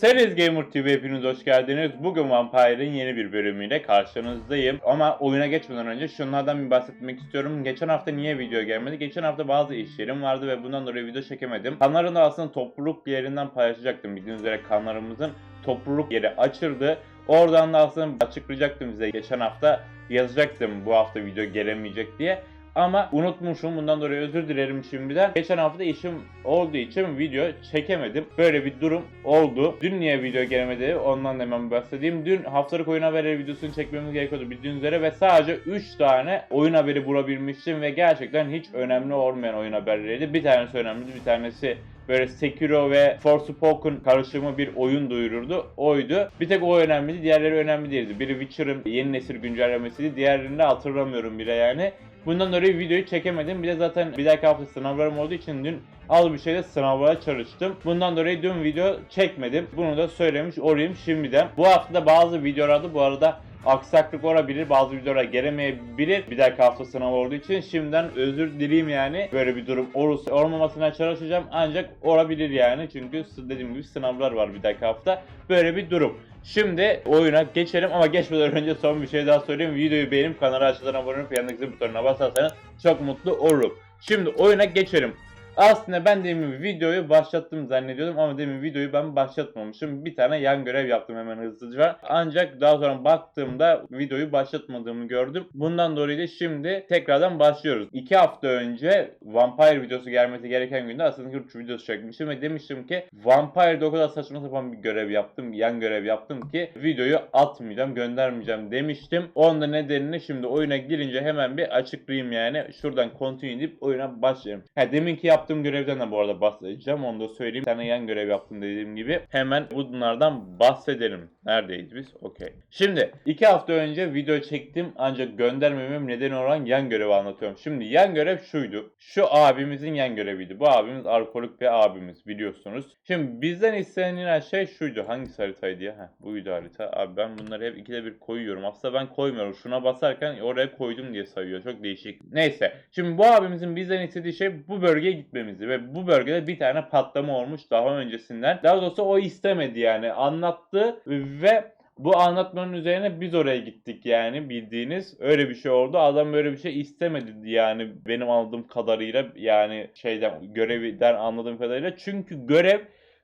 Series Gamer TV hepiniz hoş geldiniz. Bugün Vampire'ın yeni bir bölümüyle karşınızdayım. Ama oyuna geçmeden önce şunlardan bir bahsetmek istiyorum. Geçen hafta niye video gelmedi? Geçen hafta bazı işlerim vardı ve bundan dolayı video çekemedim. Kanalımda aslında topluluk yerinden paylaşacaktım. Bildiğiniz üzere kanalımızın topluluk yeri açıldı. Oradan da aslında açıklayacaktım size geçen hafta yazacaktım bu hafta video gelemeyecek diye. Ama unutmuşum bundan dolayı özür dilerim şimdiden. Geçen hafta işim olduğu için video çekemedim. Böyle bir durum oldu. Dün niye video gelemedi ondan da hemen bahsedeyim. Dün haftalık oyun haberleri videosunu çekmemiz gerekiyordu bildiğiniz üzere ve sadece 3 tane oyun haberi bulabilmiştim ve gerçekten hiç önemli olmayan oyun haberleriydi. Bir tanesi önemliydi bir tanesi böyle Sekiro ve Forspoken karışımı bir oyun duyururdu. Oydu. Bir tek o önemliydi. Diğerleri önemli değildi. Biri Witcher'ın yeni nesil güncellemesiydi. Diğerini de hatırlamıyorum bile yani. Bundan dolayı videoyu çekemedim. Bir de zaten bir dahaki hafta sınavlarım olduğu için dün az bir şeyde sınavlara çalıştım. Bundan dolayı dün video çekmedim. Bunu da söylemiş olayım şimdiden. Bu hafta da bazı videolarda bu arada aksaklık olabilir. Bazı videolara gelemeyebilir. Bir dahaki hafta sınav olduğu için şimdiden özür dileyim yani. Böyle bir durum olursa olmamasına çalışacağım. Ancak olabilir yani. Çünkü dediğim gibi sınavlar var bir dahaki hafta. Böyle bir durum. Şimdi oyuna geçelim ama geçmeden önce son bir şey daha söyleyeyim. Videoyu beğenip kanala açılan abone olup yanındaki zil butonuna basarsanız çok mutlu olurum. Şimdi oyuna geçelim. Aslında ben demin videoyu başlattım zannediyordum ama demin videoyu ben başlatmamışım. Bir tane yan görev yaptım hemen hızlıca. Ancak daha sonra baktığımda videoyu başlatmadığımı gördüm. Bundan dolayı da şimdi tekrardan başlıyoruz. 2 hafta önce Vampire videosu gelmesi gereken günde aslında Kürtç videosu çekmiştim ve demiştim ki Vampire'de o kadar saçma sapan bir görev yaptım, yan görev yaptım ki videoyu atmayacağım, göndermeyeceğim demiştim. Onun da nedenini şimdi oyuna girince hemen bir açıklayayım yani. Şuradan continue deyip oyuna başlayayım. Ha, deminki yaptığım görevden de bu arada bahsedeceğim. Onu da söyleyeyim. Bir tane yan görev yaptım dediğim gibi. Hemen bunlardan bahsedelim. Neredeyiz biz? Okey. Şimdi iki hafta önce video çektim ancak göndermemem nedeni olan yan görevi anlatıyorum. Şimdi yan görev şuydu. Şu abimizin yan göreviydi. Bu abimiz alkolik bir abimiz biliyorsunuz. Şimdi bizden istenilen şey şuydu. Hangi haritaydı ya? Heh, buydu harita. Abi ben bunları hep ikide bir koyuyorum. Aslında ben koymuyorum. Şuna basarken oraya koydum diye sayıyor. Çok değişik. Neyse. Şimdi bu abimizin bizden istediği şey bu bölgeye gitmemizi ve bu bölgede bir tane patlama olmuş daha öncesinden. Daha doğrusu o istemedi yani. Anlattı ve bu anlatmanın üzerine biz oraya gittik yani bildiğiniz öyle bir şey oldu. Adam böyle bir şey istemedi yani benim anladığım kadarıyla yani şeyden görevden anladığım kadarıyla. Çünkü görev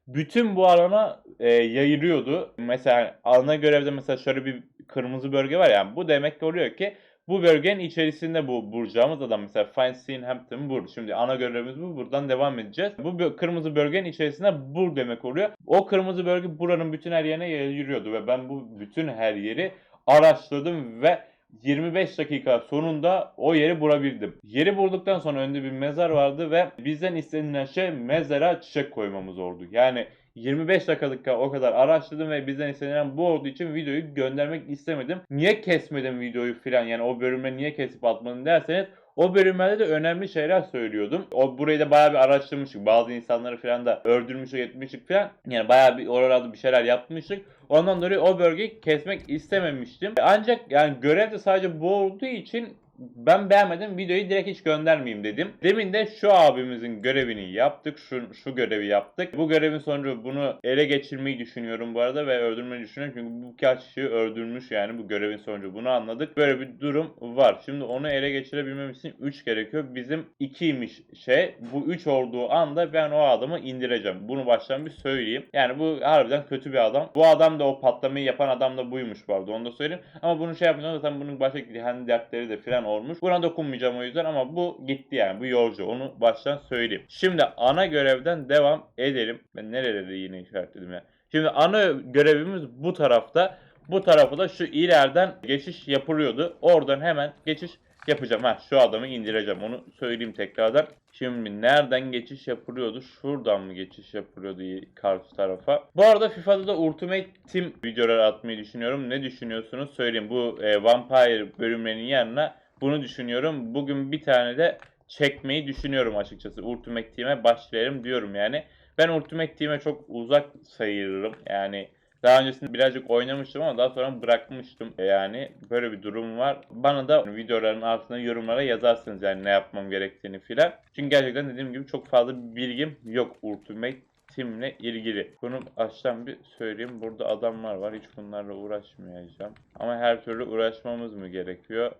bütün bu alana e, yayılıyordu. Mesela ana görevde mesela şöyle bir kırmızı bölge var yani bu demek ki oluyor ki bu bölgenin içerisinde bu bulacağımız adam mesela Finehampton bul. Şimdi ana görevimiz bu. Buradan devam edeceğiz. Bu kırmızı bölgenin içerisinde bul demek oluyor. O kırmızı bölge buranın bütün her yerine yürüyordu ve ben bu bütün her yeri araştırdım ve 25 dakika sonunda o yeri bulabildim. Yeri bulduktan sonra önünde bir mezar vardı ve bizden istenilen şey mezara çiçek koymamız oldu. Yani 25 dakikalık o kadar araştırdım ve bizden istenilen bu olduğu için videoyu göndermek istemedim. Niye kesmedim videoyu filan yani o bölümleri niye kesip atmadın derseniz o bölümlerde de önemli şeyler söylüyordum. O burayı da bayağı bir araştırmıştık. Bazı insanları falan da öldürmüştük, etmiştik falan. Yani bayağı bir oralarda bir şeyler yapmıştık. Ondan dolayı o bölgeyi kesmek istememiştim. Ancak yani görev de sadece bu olduğu için ben beğenmedim videoyu direkt hiç göndermeyeyim dedim. Demin de şu abimizin görevini yaptık. Şu, şu görevi yaptık. Bu görevin sonucu bunu ele geçirmeyi düşünüyorum bu arada ve öldürmeyi düşünüyorum. Çünkü bu kaç kişiyi öldürmüş yani bu görevin sonucu bunu anladık. Böyle bir durum var. Şimdi onu ele geçirebilmem için 3 gerekiyor. Bizim 2'ymiş şey. Bu 3 olduğu anda ben o adamı indireceğim. Bunu baştan bir söyleyeyim. Yani bu harbiden kötü bir adam. Bu adam da o patlamayı yapan adam da buymuş bu arada onu da söyleyeyim. Ama bunu şey yapınca zaten bunun başka hani dertleri de filan olmuş. Buna dokunmayacağım o yüzden ama bu gitti yani bu yolcu onu baştan söyleyeyim. Şimdi ana görevden devam edelim. Ben nerelerde yine işaretledim ya. Şimdi ana görevimiz bu tarafta. Bu tarafı da şu ileriden geçiş yapılıyordu. Oradan hemen geçiş yapacağım. Ha şu adamı indireceğim. Onu söyleyeyim tekrardan. Şimdi nereden geçiş yapılıyordu? Şuradan mı geçiş yapılıyordu karşı tarafa? Bu arada FIFA'da da Ultimate Team videoları atmayı düşünüyorum. Ne düşünüyorsunuz? Söyleyeyim. Bu e, Vampire bölümlerinin yanına bunu düşünüyorum. Bugün bir tane de çekmeyi düşünüyorum açıkçası. Ultimate Team'e başlayalım diyorum yani. Ben Ultimate Team'e çok uzak sayılırım. Yani daha öncesinde birazcık oynamıştım ama daha sonra bırakmıştım. Yani böyle bir durum var. Bana da videoların altına yorumlara yazarsınız yani ne yapmam gerektiğini filan. Çünkü gerçekten dediğim gibi çok fazla bilgim yok Ultimate eğitimle ilgili. Bunu baştan bir söyleyeyim. Burada adamlar var. Hiç bunlarla uğraşmayacağım. Ama her türlü uğraşmamız mı gerekiyor?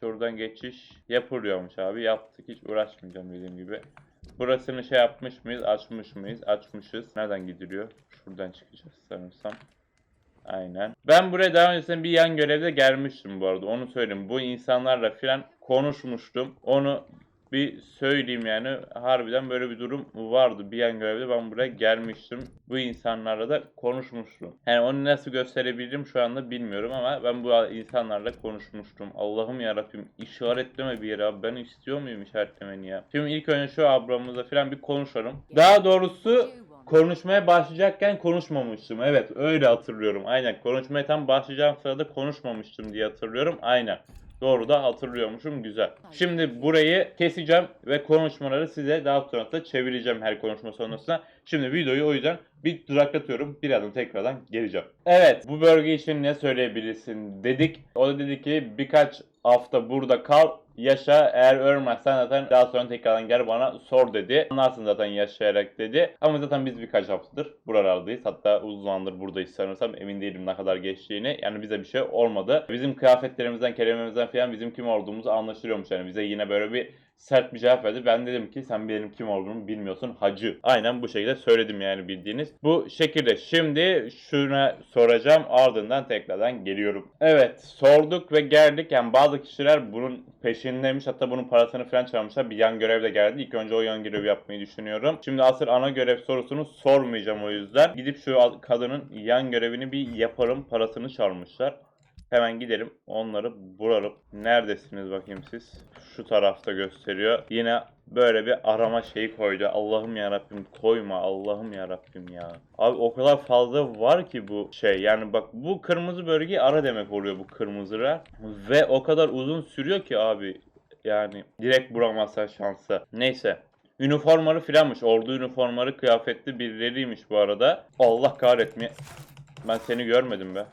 Şuradan geçiş yapılıyormuş abi. Yaptık. Hiç uğraşmayacağım dediğim gibi. Burasını şey yapmış mıyız? Açmış mıyız? Açmışız. Nereden gidiliyor? Şuradan çıkacağız sanırsam. Aynen. Ben buraya daha öncesinde bir yan görevde gelmiştim bu arada. Onu söyleyeyim. Bu insanlarla filan konuşmuştum. Onu bir söyleyeyim yani. Harbiden böyle bir durum vardı. Bir yan görevde ben buraya gelmiştim. Bu insanlarla da konuşmuştum. Yani onu nasıl gösterebilirim şu anda bilmiyorum ama ben bu insanlarla konuşmuştum. Allah'ım yarabbim işaretleme bir yere abi. Ben istiyor muyum işaretlemeni ya? Şimdi ilk önce şu ablamızla filan bir konuşalım. Daha doğrusu konuşmaya başlayacakken konuşmamıştım. Evet öyle hatırlıyorum. Aynen konuşmaya tam başlayacağım sırada konuşmamıştım diye hatırlıyorum. Aynen. Doğru da hatırlıyormuşum. Güzel. Şimdi burayı keseceğim ve konuşmaları size daha sonra da çevireceğim her konuşma sonrasında. Şimdi videoyu o yüzden bir duraklatıyorum. Birazdan tekrardan geleceğim. Evet bu bölge için ne söyleyebilirsin dedik. O da dedi ki birkaç hafta burada kal yaşa eğer ölmezsen zaten daha sonra tekrardan gel bana sor dedi. Anlarsın zaten yaşayarak dedi. Ama zaten biz birkaç haftadır buralardayız. Hatta uzun zamandır buradayız sanırsam emin değilim ne kadar geçtiğini. Yani bize bir şey olmadı. Bizim kıyafetlerimizden, kelimemizden falan bizim kim olduğumuzu anlaşılıyormuş. Yani bize yine böyle bir sert bir cevap verdi. Ben dedim ki sen benim kim olduğumu bilmiyorsun hacı. Aynen bu şekilde söyledim yani bildiğiniz. Bu şekilde. Şimdi şuna soracağım ardından tekrardan geliyorum. Evet sorduk ve geldik. Yani bazı kişiler bunun peşindeymiş. Hatta bunun parasını falan çalmışlar. Bir yan görev de geldi. İlk önce o yan görevi yapmayı düşünüyorum. Şimdi asıl ana görev sorusunu sormayacağım o yüzden. Gidip şu kadının yan görevini bir yaparım. Parasını çalmışlar. Hemen gidelim onları bulalım. Neredesiniz bakayım siz? Şu tarafta gösteriyor. Yine böyle bir arama şeyi koydu. Allah'ım ya Rabbim koyma. Allah'ım ya Rabbim ya. Abi o kadar fazla var ki bu şey. Yani bak bu kırmızı bölge ara demek oluyor bu kırmızılar. Ve o kadar uzun sürüyor ki abi. Yani direkt bulamazsan şansı. Neyse. Üniformaları filanmış. Ordu üniformaları kıyafetli birileriymiş bu arada. Allah kahretmeye. Ben seni görmedim be.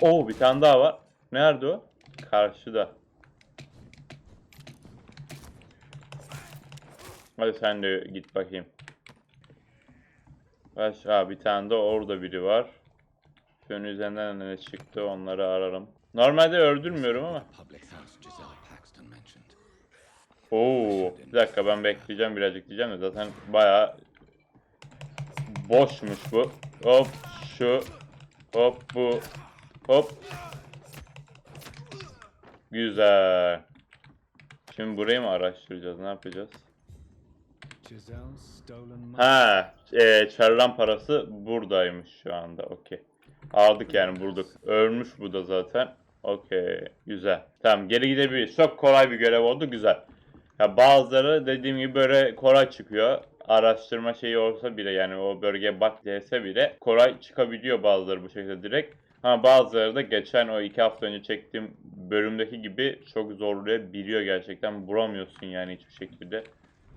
Oo bir tane daha var. Nerede o? Karşıda. Hadi sen de git bakayım. Baş, ha, bir tane de orada biri var. Şunun üzerinden ne çıktı onları ararım. Normalde öldürmüyorum ama. Oo, bir dakika ben bekleyeceğim birazcık diyeceğim de zaten bayağı boşmuş bu. Hop şu, hop bu, hop. Güzel. Şimdi burayı mı araştıracağız? Ne yapacağız? Ha, e, çarılan parası buradaymış şu anda. Okey. Aldık yani bulduk. Ölmüş bu da zaten. Okey. Güzel. Tamam geri gidebiliriz. Çok kolay bir görev oldu. Güzel. Ya bazıları dediğim gibi böyle kolay çıkıyor. Araştırma şeyi olsa bile yani o bölgeye bak dese bile kolay çıkabiliyor bazıları bu şekilde direkt. Ama bazıları da geçen o iki hafta önce çektiğim bölümdeki gibi çok zorlayabiliyor gerçekten. Bulamıyorsun yani hiçbir şekilde.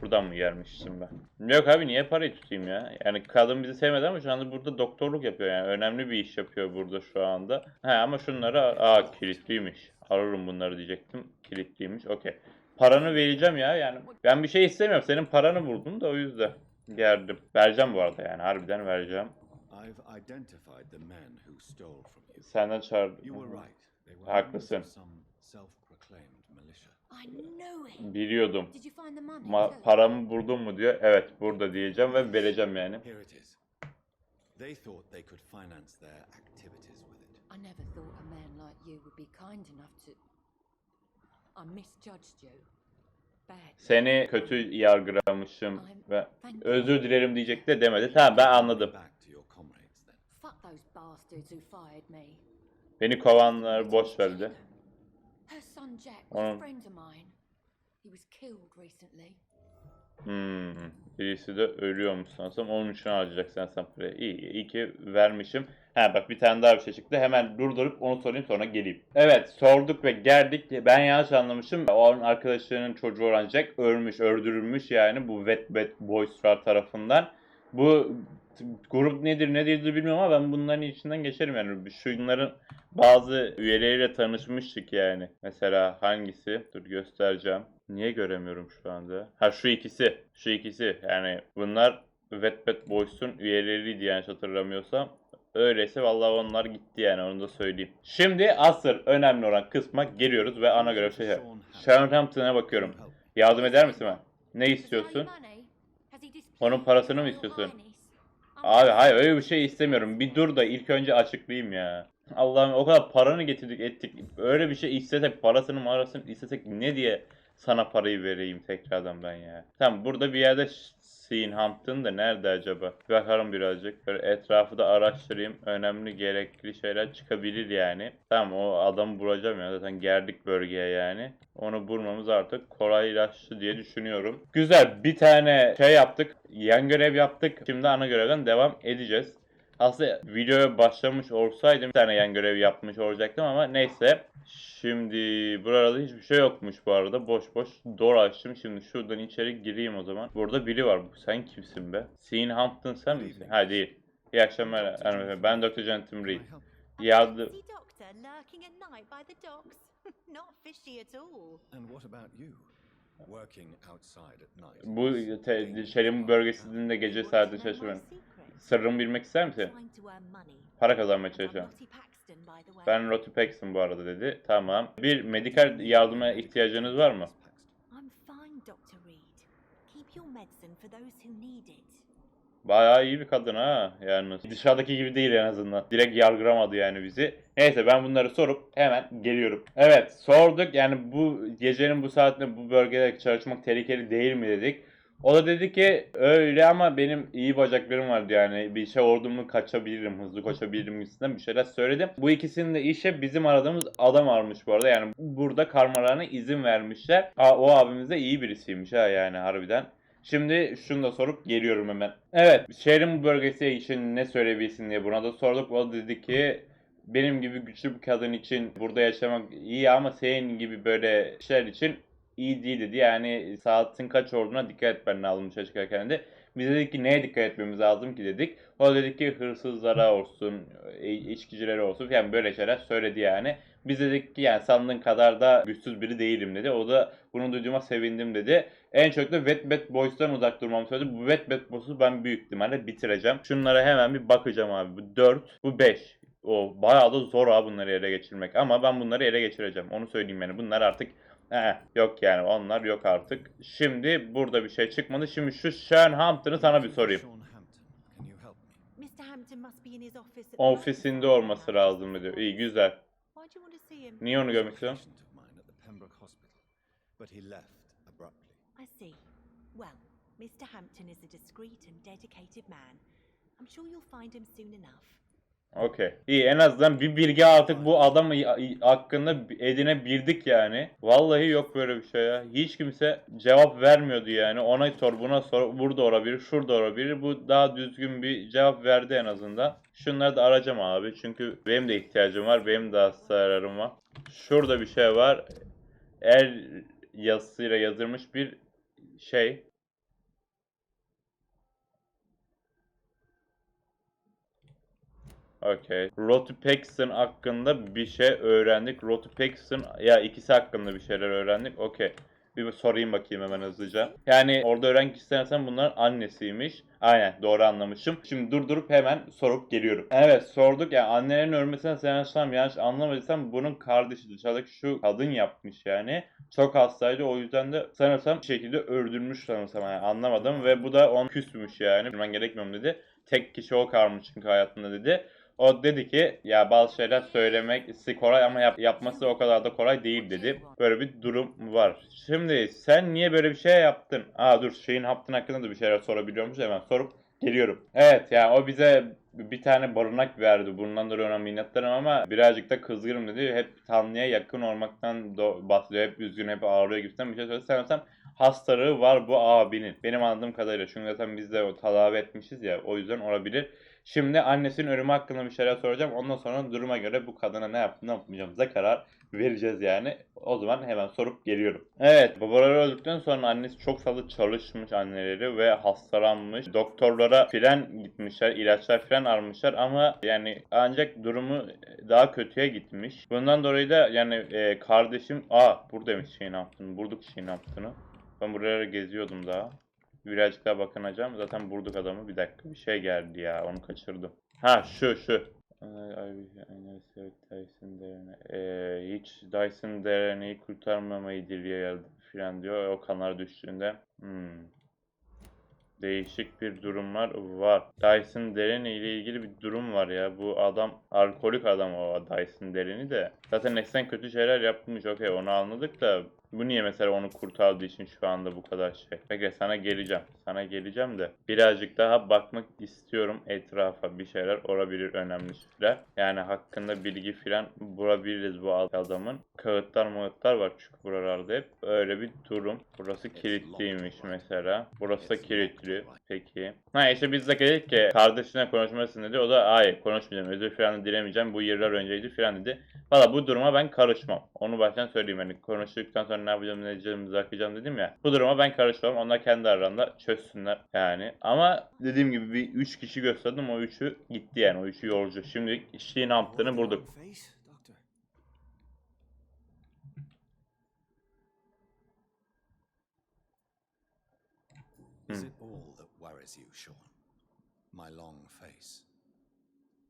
Buradan mı gelmiştim ben? Yok abi niye parayı tutayım ya? Yani kadın bizi sevmedi ama şu anda burada doktorluk yapıyor yani. Önemli bir iş yapıyor burada şu anda. He ama şunları aa kilitliymiş. Ararım bunları diyecektim. Kilitliymiş. Okey. Paranı vereceğim ya yani. Ben bir şey istemiyorum. Senin paranı buldum da o yüzden geldim. Vereceğim bu arada yani. Harbiden vereceğim. Senden çağırdım. Haklısın. Biliyordum. Ma- paramı buldun mu diyor. Evet burada diyeceğim ve vereceğim yani. They thought they could finance their activities with it. I never thought a man like you would be kind enough to. I misjudged you. Seni kötü yargılamışım ve özür dilerim diyecek de demedi. Tamam ben anladım. Back to your comrades then. Fuck those bastards who fired me. Beni kovanları boş verdi. Son Jack was a friend of mine. He was killed recently. Hmm. Birisi de ölüyormuş sanırsam. Onun için harcayacaksın sen parayı. İyi, iyi ki vermişim. Ha bak bir tane daha bir şey çıktı. Hemen durdurup onu sorayım sonra geleyim. Evet sorduk ve geldik. Ben yanlış anlamışım. Onun arkadaşlarının çocuğu olan Jack ölmüş, öldürülmüş yani bu Wet Wet Boys'lar tarafından. Bu grup nedir ne değildir bilmiyorum ama ben bunların içinden geçerim yani. Şunların bazı üyeleriyle tanışmıştık yani. Mesela hangisi? Dur göstereceğim. Niye göremiyorum şu anda? Ha şu ikisi. Şu ikisi. Yani bunlar Wetbet Boys'un üyeleriydi yanlış hatırlamıyorsam. Öyleyse vallahi onlar gitti yani onu da söyleyeyim. Şimdi asıl önemli olan kısma geliyoruz ve ana görev şey. Southampton'a bakıyorum. Yardım eder misin bana? Ne istiyorsun? Onun parasını mı istiyorsun? Abi hayır öyle bir şey istemiyorum. Bir dur da ilk önce açıklayayım ya. Allah'ım o kadar paranı getirdik ettik. Öyle bir şey istesek parasını marasını istesek ne diye sana parayı vereyim tekrardan ben ya. Tamam burada bir yerde Hampton da nerede acaba? Bakalım birazcık. Böyle etrafı da araştırayım. Önemli gerekli şeyler çıkabilir yani. Tamam o adamı bulacağım ya zaten geldik bölgeye yani. Onu bulmamız artık kolaylaştı diye düşünüyorum. Güzel bir tane şey yaptık. Yan görev yaptık. Şimdi ana görevden devam edeceğiz. Aslında videoya başlamış olsaydım bir tane yan görev yapmış olacaktım ama neyse. Şimdi burada hiçbir şey yokmuş bu arada. Boş boş dolaştım. Şimdi şuradan içeri gireyim o zaman. Burada biri var. Sen kimsin be? Sean Hampton sen misin? Ha değil. İyi akşamlar hanımefendi. Ben Dr. Jonathan Reed. Yardım... Bu te- Şerim bölgesinde gece saati Want Sırrımı bilmek ister misin? Para kazanmaya çalışıyorum. Ben Lottie Paxton bu arada dedi. Tamam. Bir medikal yardıma ihtiyacınız var mı? Bayağı iyi bir kadın ha yani. Dışarıdaki gibi değil en azından. Direkt yargılamadı yani bizi. Neyse ben bunları sorup hemen geliyorum. Evet sorduk yani bu gecenin bu saatinde bu bölgede çalışmak tehlikeli değil mi dedik. O da dedi ki öyle ama benim iyi bacaklarım vardı yani bir şey oldu mu kaçabilirim, hızlı koşabilirim gibisinden bir şeyler söyledim. Bu ikisinin de işe bizim aradığımız adam varmış bu arada yani burada karmalarına izin vermişler. Aa, o abimiz de iyi birisiymiş ha yani harbiden. Şimdi şunu da sorup geliyorum hemen. Evet, şehrin bu bölgesi için ne söyleyebilirsin diye buna da sorduk. O da dedi ki benim gibi güçlü bir kadın için burada yaşamak iyi ama senin gibi böyle şeyler için iyi değil dedi. Yani saatin kaç olduğuna dikkat etmen lazım dışarı çıkarken de. Biz dedik ki neye dikkat etmemiz lazım ki dedik. O da dedi ki hırsızlara olsun, e, içkicilere olsun yani böyle şeyler söyledi yani. Biz dedik ki yani sandığın kadar da güçsüz biri değilim dedi. O da bunu duyduğuma sevindim dedi. En çok da Wet Bad Boys'tan uzak durmamı söyledi. Bu Wet Bad Boys'u ben büyük ihtimalle bitireceğim. Şunlara hemen bir bakacağım abi. Bu 4, bu 5. O bayağı da zor abi bunları ele geçirmek. Ama ben bunları ele geçireceğim. Onu söyleyeyim yani. Bunlar artık eh, yok yani. Onlar yok artık. Şimdi burada bir şey çıkmadı. Şimdi şu Sean Hampton'ı sana bir sorayım. Ofisinde olması lazım diyor. İyi güzel. Niye onu görmek istiyorsun? I see. Well, Mr. Hampton is a discreet and dedicated man. I'm sure you'll find him soon enough. Okey. İyi en azından bir bilgi artık bu adam hakkında edinebildik yani. Vallahi yok böyle bir şey ya. Hiç kimse cevap vermiyordu yani. Ona sor buna sor. Burada olabilir, şurada olabilir. Bu daha düzgün bir cevap verdi en azından. Şunları da arayacağım abi. Çünkü benim de ihtiyacım var. Benim de hastalarım var. Şurada bir şey var. El yazısıyla yazılmış bir şey. Okey. Roty Paxton hakkında bir şey öğrendik. Roty Paxton ya ikisi hakkında bir şeyler öğrendik. Okey. Bir sorayım bakayım hemen hızlıca. Yani orada öğren kişi sanırsam bunların annesiymiş. Aynen doğru anlamışım. Şimdi durdurup hemen sorup geliyorum. Evet sorduk ya annelerin ölmesine sanırsam yanlış anlamadıysam bunun kardeşi dışarıdaki şu kadın yapmış yani. Çok hastaydı o yüzden de sanırsam bir şekilde öldürmüş sanırsam yani anlamadım ve bu da on küsmüş yani. Bilmem gerekmiyorum dedi. Tek kişi o kalmış çünkü hayatında dedi. O dedi ki ya bazı şeyler söylemek kolay ama yap- yapması o kadar da kolay değil dedi. Böyle bir durum var. Şimdi sen niye böyle bir şey yaptın? Aa dur şeyin Hampton hakkında da bir şeyler sorabiliyormuş hemen sorup geliyorum. Evet ya o bize bir tane barınak verdi. Bundan dolayı ona minnettarım ama birazcık da kızgınım dedi. Hep Tanrı'ya yakın olmaktan bahsediyor. Hep üzgün, hep ağlıyor gibisinden bir şey söyledi. Sanırsam hastalığı var bu abinin. Benim anladığım kadarıyla. Çünkü zaten biz de o tedavi etmişiz ya. O yüzden olabilir. Şimdi annesinin ölümü hakkında bir şeyler soracağım. Ondan sonra duruma göre bu kadına ne yaptığını yapmayacağımıza karar vereceğiz yani. O zaman hemen sorup geliyorum. Evet babaları öldükten sonra annesi çok fazla çalışmış anneleri ve hastalanmış. Doktorlara filan gitmişler, ilaçlar filan almışlar ama yani ancak durumu daha kötüye gitmiş. Bundan dolayı da yani e, kardeşim aa buradaymış şeyin yaptığını, bulduk şeyin yaptığını. Ben buraları geziyordum daha. Birazcık daha bakınacağım. Zaten vurduk adamı. Bir dakika bir şey geldi ya. Onu kaçırdım. Ha şu şu. Evet, Dyson derene. Ee, hiç Dyson dereneyi kurtarmamayı geldi filan diyor. O kanlar düştüğünde. Hmm. Değişik bir durumlar var. Dyson Dereni ile ilgili bir durum var ya. Bu adam alkolik adam o Dyson Dereni de. Zaten eskiden kötü şeyler yapmış. Okey onu anladık da bu niye mesela onu kurtardığı için şu anda bu kadar şey. Peki sana geleceğim. Sana geleceğim de birazcık daha bakmak istiyorum etrafa. Bir şeyler olabilir önemli şeyler. Yani hakkında bilgi filan bulabiliriz bu adamın. Kağıtlar mağıtlar var çünkü buralarda hep. Öyle bir durum. Burası kilitliymiş mesela. Burası da kilitli. Peki. Ha işte biz de dedik ki kardeşine konuşmasın dedi. O da hayır konuşmayacağım. Özür filan dilemeyeceğim. Bu yıllar önceydi filan dedi. Valla bu duruma ben karışmam. Onu baştan söyleyeyim. Hani konuştuktan sonra ne yapacağım ne edeceğim bakacağım dedim ya. Bu duruma ben karışmam. Onlar kendi aralarında çözsünler yani. Ama dediğim gibi bir 3 kişi gösterdim. O 3'ü gitti yani. O 3'ü yolcu. Şimdi işliğin ne yaptığını bulduk. Is it all that worries you, Sean? My long face.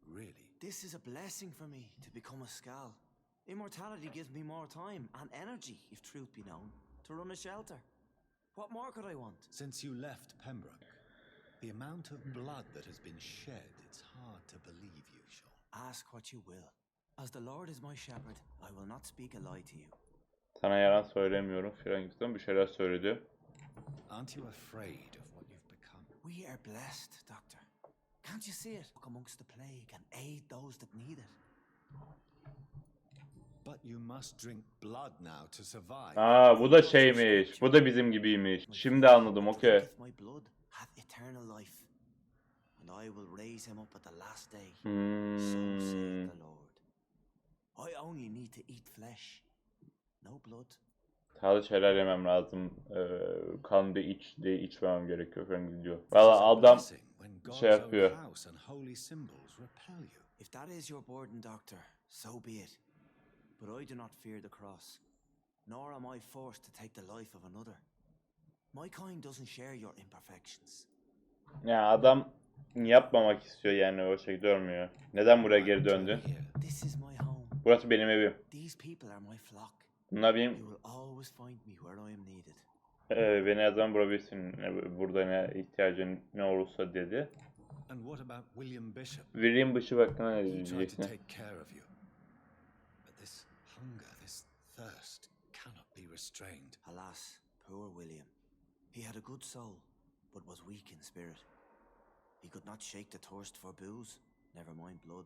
Really? This is a blessing for me to become a Skal. Immortality gives me more time and energy, if truth be known, to run a shelter. What more could I want? Since you left Pembroke, the amount of blood that has been shed, it's hard to believe you, Sean. Ask what you will. As the Lord is my shepherd, I will not speak a lie to you. Sana yalan söylemiyorum filan gibisinden bir şeyler söyledi. Aren't you afraid of what you've become? We are blessed, Doctor. Can't you see it? Look amongst the plague and aid those that need it. Aa bu da şeymiş. Bu da bizim gibiymiş. Şimdi anladım okey. Hmm. Taze şeyler yemem lazım. Ee, kan da iç de içmemem gerekiyor falan diyor. This is Valla adam şey yapıyor. If that is your burden, Doctor, so be it. But I do not fear the cross, nor am I forced to take the life of another. My kind doesn't share your imperfections. ya adam yapmamak istiyor yani o şekilde ölmüyor. Neden buraya geri return döndü? Şey here. This is my home. Burası benim evim. These people are my flock. Bunlar You benim will always find me where I am needed. e, beni her zaman bulabilirsin. Burada ne ihtiyacın ne olursa dedi. And what about William Bishop? Hakkında ne diyeceksin? Hunger, this thirst cannot be restrained. Alas, poor William. He had a good soul, but was weak in spirit. He could not shake the thirst for booze, never mind blood.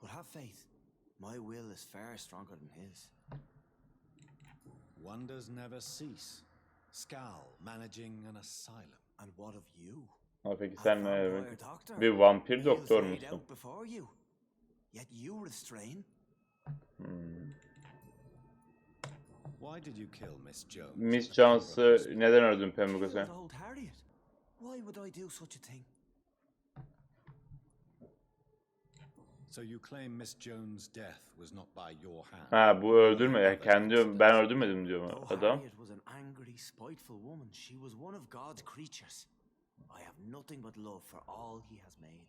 But have faith, my will is far stronger than his. Wonders never cease. Scal managing an asylum. And what of you? Ama peki A uh, sen vampire e, doctor? bir vampir He's doktor laid musun? out before you. Yet you restrain. Why did you kill Miss Jones? Miss Jones'ı neden öldün Pembroke sen? Why would I do such a thing? So you claim Miss Jones' death was not by your hand? Ha bu öldürme ya kendi ben öldürmedim diyor adam. Was an angry, spiteful woman, she was one of God's creatures. I have nothing but love for all he has made.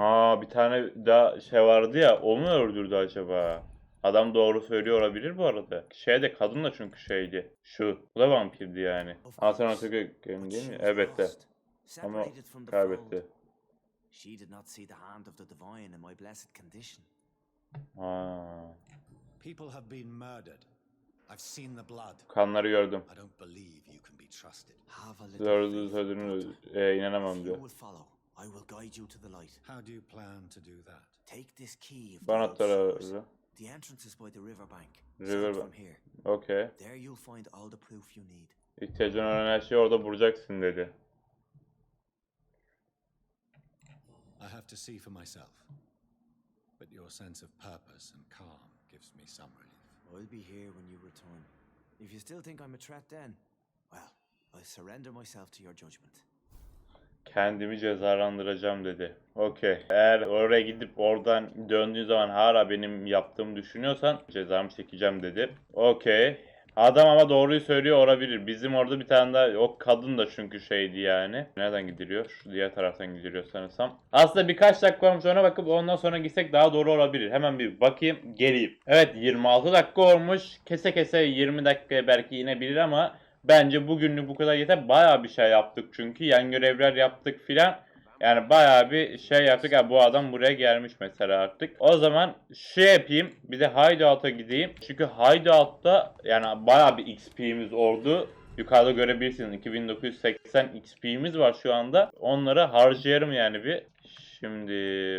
Ha bir tane daha şey vardı ya o mu öldürdü acaba? Adam doğru söylüyor olabilir bu arada. Şey de kadın da çünkü şeydi. Şu. Bu da vampirdi yani. Artık But değil mi? Evet de. Ama kaybetti. She did not see the hand of the divine in my blessed condition. Ha. People have been murdered. I've seen the blood. Kanları gördüm. I don't believe you can be trusted. Doğru e, inanamam diyor. I will guide you to the light. How do you plan to do that? Take this key Bana tarafı. The entrance is by the river bank. River south bank. from here. Okey. There you'll find all the proof you need. İhtiyacın olan her şeyi orada bulacaksın dedi. I have to see for myself. But your sense of purpose and calm gives me some relief. I'll be here when you return. If you still think I'm a threat then, well, I surrender myself to your judgment. Kendimi cezalandıracağım dedi. Okey. Eğer oraya gidip oradan döndüğün zaman hala benim yaptığımı düşünüyorsan cezamı çekeceğim dedi. Okey. Adam ama doğruyu söylüyor olabilir. Bizim orada bir tane daha o kadın da çünkü şeydi yani. Nereden gidiliyor? Şu diğer taraftan gidiliyor sanırsam. Aslında birkaç dakika olmuş ona bakıp ondan sonra gitsek daha doğru olabilir. Hemen bir bakayım geleyim. Evet 26 dakika olmuş. Kese kese 20 dakikaya belki inebilir ama bence bugünlük bu kadar yeter. Bayağı bir şey yaptık çünkü. Yan görevler yaptık filan. Yani bayağı bir şey yaptık. Ha, bu adam buraya gelmiş mesela artık. O zaman şey yapayım. Bir de Hideout'a gideyim. Çünkü Hideout'ta yani bayağı bir XP'miz oldu. Yukarıda görebilirsiniz. 2980 XP'miz var şu anda. Onları harcayarım yani bir. Şimdi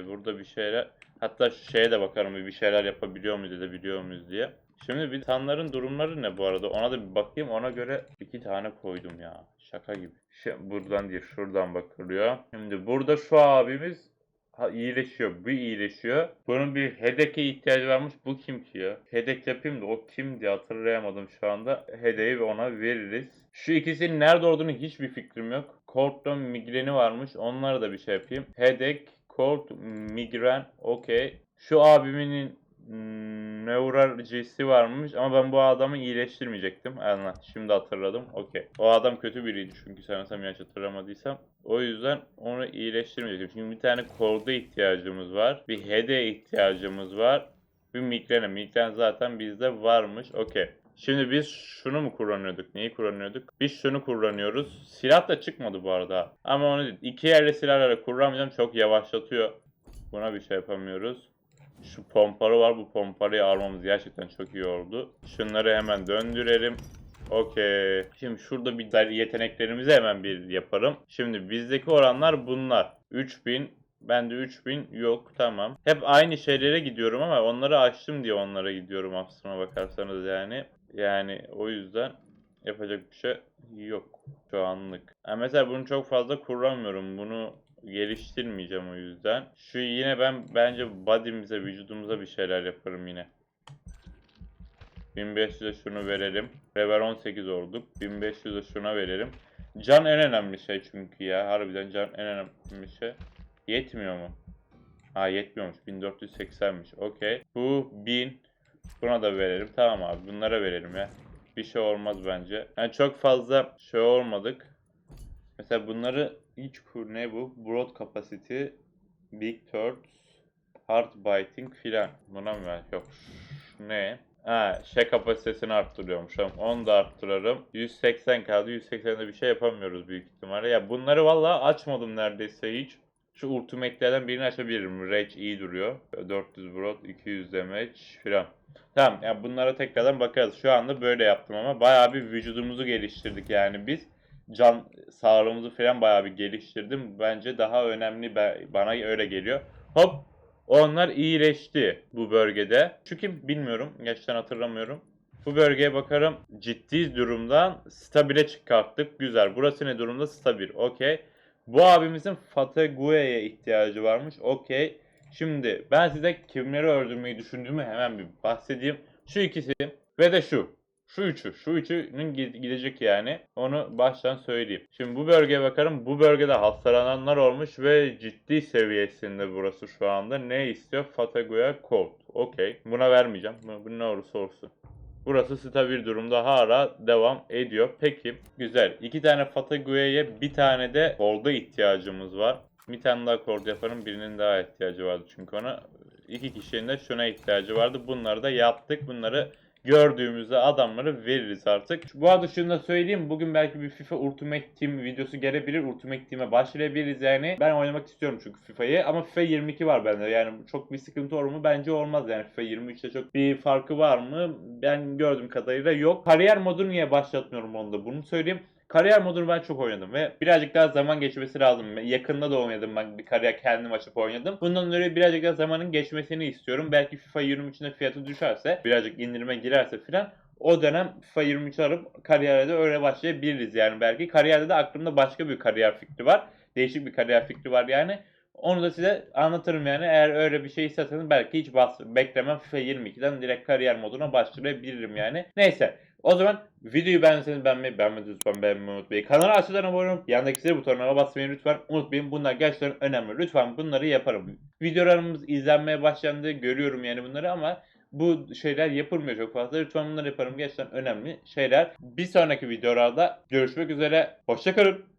burada bir şeyler... Hatta şeye de bakarım bir şeyler yapabiliyor muyuz edebiliyor muyuz diye. Şimdi bir insanların durumları ne bu arada? Ona da bir bakayım. Ona göre iki tane koydum ya. Şaka gibi. Şey, buradan değil şuradan bakılıyor. Şimdi burada şu abimiz ha, iyileşiyor. Bu iyileşiyor. Bunun bir hedeke ihtiyacı varmış. Bu kim ki ya? Hedek yapayım da o kim diye hatırlayamadım şu anda. Hedeği ona veririz. Şu ikisinin nerede olduğunu hiçbir fikrim yok. Korkton migreni varmış. Onlara da bir şey yapayım. Hedek, kort, migren. Okey. Şu abimin hmm, neuralcisi varmış ama ben bu adamı iyileştirmeyecektim. Anlat. Şimdi hatırladım. Okey. O adam kötü biriydi çünkü sanırsam yanlış hatırlamadıysam. O yüzden onu iyileştirmeyecektim. Şimdi bir tane korda ihtiyacımız var. Bir hede ihtiyacımız var. Bir migrene. Migren zaten bizde varmış. Okey. Şimdi biz şunu mu kullanıyorduk? Neyi kullanıyorduk? Biz şunu kullanıyoruz. Silah da çıkmadı bu arada. Ama onu iki yerli silahları kullanmayacağım. Çok yavaşlatıyor. Buna bir şey yapamıyoruz. Şu pompalı var. Bu pompalıyı almamız gerçekten çok iyi oldu. Şunları hemen döndürelim. Okey. Şimdi şurada bir yeteneklerimizi hemen bir yaparım. Şimdi bizdeki oranlar bunlar. 3000. Bende 3000 yok tamam. Hep aynı şeylere gidiyorum ama onları açtım diye onlara gidiyorum aslına bakarsanız yani. Yani o yüzden yapacak bir şey yok şu anlık. Ha, mesela bunu çok fazla kullanmıyorum. Bunu geliştirmeyeceğim o yüzden. Şu yine ben bence body'mize, vücudumuza bir şeyler yaparım yine. 1500'e şunu verelim. Level 18 olduk. 1500'e şuna verelim. Can en önemli şey çünkü ya. Harbiden can en önemli şey. Yetmiyor mu? Ha yetmiyormuş. 1480'miş. Okey. Bu 1000. Buna da verelim. Tamam abi. Bunlara verelim ya. Bir şey olmaz bence. Yani çok fazla şey olmadık. Mesela bunları hiç kur ne bu? Broad capacity, big thirds, hard biting filan. Buna mı ver? Yok. Ne? Ha, şey kapasitesini arttırıyormuş. Onu da arttırırım. 180 kaldı. 180'de bir şey yapamıyoruz büyük ihtimalle. Ya bunları vallahi açmadım neredeyse hiç. Şu ultimate'lerden birini açabilirim. Rage iyi duruyor. 400 broad, 200 damage filan. Tamam ya bunlara tekrardan bakarız. Şu anda böyle yaptım ama bayağı bir vücudumuzu geliştirdik yani biz. Can sağlığımızı falan bayağı bir geliştirdim. Bence daha önemli bana öyle geliyor. Hop onlar iyileşti bu bölgede. Kim bilmiyorum. Gerçekten hatırlamıyorum. Bu bölgeye bakarım. Ciddi durumdan stabile çıkarttık. Güzel. Burası ne durumda? Stabil. Okey. Bu abimizin Fatague'ye ihtiyacı varmış. Okey. Şimdi ben size kimleri öldürmeyi düşündüğümü hemen bir bahsedeyim. Şu ikisi ve de şu. Şu üçü. Şu üçünün gi- gidecek yani. Onu baştan söyleyeyim. Şimdi bu bölgeye bakarım. Bu bölgede hastalananlar olmuş ve ciddi seviyesinde burası şu anda. Ne istiyor? Fataguya Cold. Okey. Buna vermeyeceğim. Bu ne olursa olsun. Burası stabil durumda hala devam ediyor. Peki güzel. İki tane Fataguya'ya bir tane de Cold'a ihtiyacımız var. Bir tane daha Cold yaparım. Birinin daha ihtiyacı vardı çünkü ona. İki kişinin de şuna ihtiyacı vardı. Bunları da yaptık. Bunları gördüğümüzde adamları veririz artık. Bu arada şunu da söyleyeyim. Bugün belki bir FIFA Ultimate Team videosu gelebilir. Ultimate Team'e başlayabiliriz yani. Ben oynamak istiyorum çünkü FIFA'yı ama FIFA 22 var bende. Yani çok bir sıkıntı olur mu? Bence olmaz yani. FIFA 23'te çok bir farkı var mı? Ben gördüğüm kadarıyla yok. Kariyer modu niye başlatmıyorum onu da bunu söyleyeyim. Kariyer modunu ben çok oynadım ve birazcık daha zaman geçmesi lazım. Yakında da oynadım ben bir kariyer kendim açıp oynadım. Bundan dolayı birazcık daha zamanın geçmesini istiyorum. Belki FIFA 23'ün fiyatı düşerse, birazcık indirime girerse filan o dönem FIFA 23 alıp kariyerde de öyle başlayabiliriz yani belki. Kariyerde de aklımda başka bir kariyer fikri var. Değişik bir kariyer fikri var yani. Onu da size anlatırım yani. Eğer öyle bir şey isterseniz belki hiç bas beklemem FIFA 22'den direkt kariyer moduna başlayabilirim yani. Neyse. O zaman videoyu beğendiyseniz beğenmeyi, beğenmediyseniz lütfen beğenmeyi unutmayın. Kanala aşağıdan abone olup yandaki zil butonuna basmayı lütfen unutmayın. Bunlar gerçekten önemli. Lütfen bunları yaparım. Videolarımız izlenmeye başlandı. Görüyorum yani bunları ama bu şeyler yapılmıyor çok fazla. Lütfen bunları yaparım. Gerçekten önemli şeyler. Bir sonraki videolarda görüşmek üzere. Hoşçakalın.